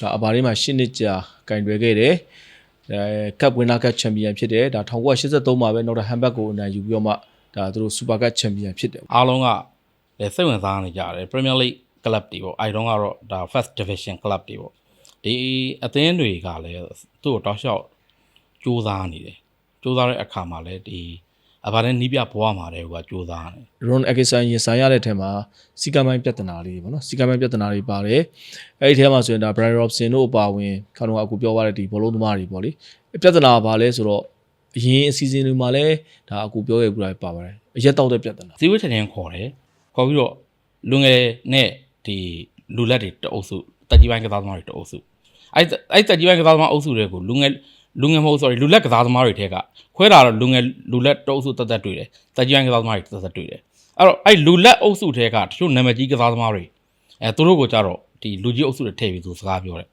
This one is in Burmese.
ဒါအဘာလေးမှာ၈နှစ်ကြာကင်တွယ်ခဲ့တယ်အဲကပ်ဝင်းနာကပ်ချန်ပီယံဖြစ်တယ်ဒါ1983မှာပဲနောက်တော့ဟမ်ဘတ်ကိုအနိုင်ယူပြီးတော့မှဒါသူတို့စူပါကပ်ချန်ပီယံဖြစ်တယ်အားလုံးကလည်းစိတ်ဝင်စားနေကြတယ် Premier League club တွေပေါ့အဲတုန်းကတော့ဒါ First Division club တွေပေါ့ဒီအသင်းတွေကလည်းသူ့ကိုတောက်လျှောက်စူးစမ်းနေတယ်စူးစမ်းတဲ့အခါမှာလည်းဒီ အဘာနဲ့နီးပြဘွားမှာလည်းဟိုကစူးစမ်းတယ်ရွန်အက်ကဆန်ရင်ဆိုင်ရတဲ့ထဲမှာစီကမိုင်းပြဿနာလေးပေါ့နော်စီကမိုင်းပြဿနာတွေပါတယ်အဲ့ဒီထဲမှာဆိုရင်ဒါ Brian Robson တို့အပါအဝင်ခါတော့အခုပြောရတဲ့ဒီဘောလုံးသမားတွေပေါ့လေပြဿနာကဘာလဲဆိုတော့အရင်အစီအစဉ်တွေမှာလည်းဒါအခုပြောခဲ့ကြတာပါပါတယ်အရက်တောက်တဲ့ပြဿနာစီဝေးထင်ထင်ခေါ်တယ်ခေါ်ပြီးတော့လူငယ်နဲ့ဒီလူလက်တွေတအုပ်စုတက်ကြီးပိုင်းကစားသမားတွေတအုပ်စုအဲ့အဲ့တက်ကြီးပိုင်းကစားသမားအုပ်စုတွေကိုလူငယ် လူငယ်မဟုတ် sorry လူလက်ကစားသမားတွေထဲကခွဲတာတော့လူငယ်လူလက်တအုပ်စုတက်တက်တွေ့တယ်တက်ကြီးပိုင်းကစားသမားတွေတက်တက်တွေ့တယ်အဲ့တော့အဲ့လူလက်အုပ်စုထဲကတချို့နာမည်ကြီးကစားသမားတွေအဲသူတို့ကိုကြတော့ဒီလူကြီးအုပ်စုတွေထည့်ပြီးသူစကားပြောတယ်